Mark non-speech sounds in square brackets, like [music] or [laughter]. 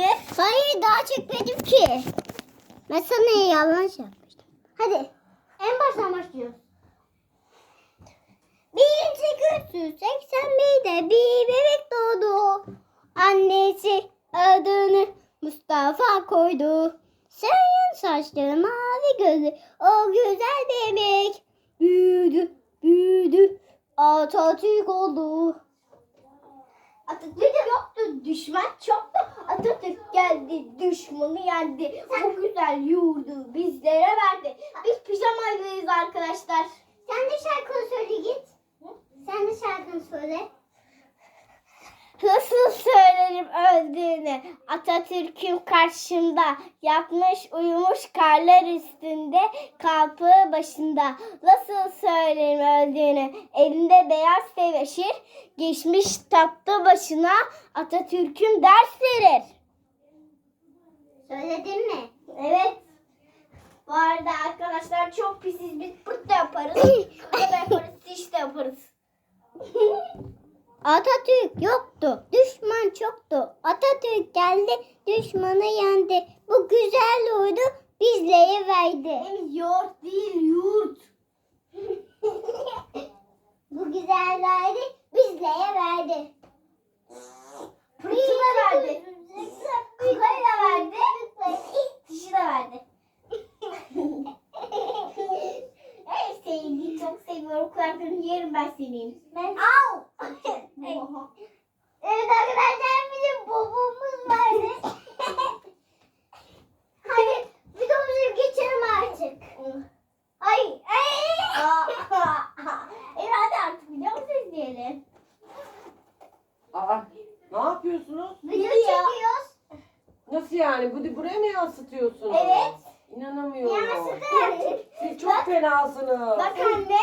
mi? Hayır daha çekmedim ki. Ben sana yanlış yapmıştım. Hadi. En baştan başlıyoruz. 1881'de bir bebek doğdu. Annesi adını Mustafa koydu. Sarı saçlı mavi gözlü o güzel bebek. Büyüdü, büyüdü, Atatürk oldu. Atatürk yoktu, düşman çoktu. Atatürk geldi, düşmanı yendi. Bu güzel yurdu bizlere verdi. Biz pijamaydayız arkadaşlar. Sen de şarkını söyle git. Sen de şarkını söyle. Nasıl söylerim öldüğünü Atatürk'üm karşımda Yatmış uyumuş karlar üstünde Kapı başında Nasıl söylerim öldüğünü Elinde beyaz tebeşir Geçmiş tahtı başına Atatürk'üm ders verir Söyledin mi? Evet Bu arada arkadaşlar çok pisiz biz burada yaparız Burada yaparız [laughs] işte yaparız [laughs] Atatürk yoktu, düşman çoktu. Atatürk geldi, düşmanı yendi. Bu güzel uydu bizlere verdi. Yoğurt değil yurt [laughs] Bu güzellerdi bizlere verdi. Fırtına verdi. Kukayı da verdi. Dişi de verdi. Ey sevgiyi çok seviyorum. Kulaklarını yerim ben senin. Ben... Au! [laughs] Evet arkadaşlar bizim babamız vardı. [laughs] Hadi videomuzu geçelim artık. Ay! Ay! [laughs] evet hadi artık video mu izleyelim? Aa, ne yapıyorsunuz? Video Video. çekiyoruz. Nasıl yani? Bu buraya mı yansıtıyorsunuz? Evet. Fenasınız. Bak anne.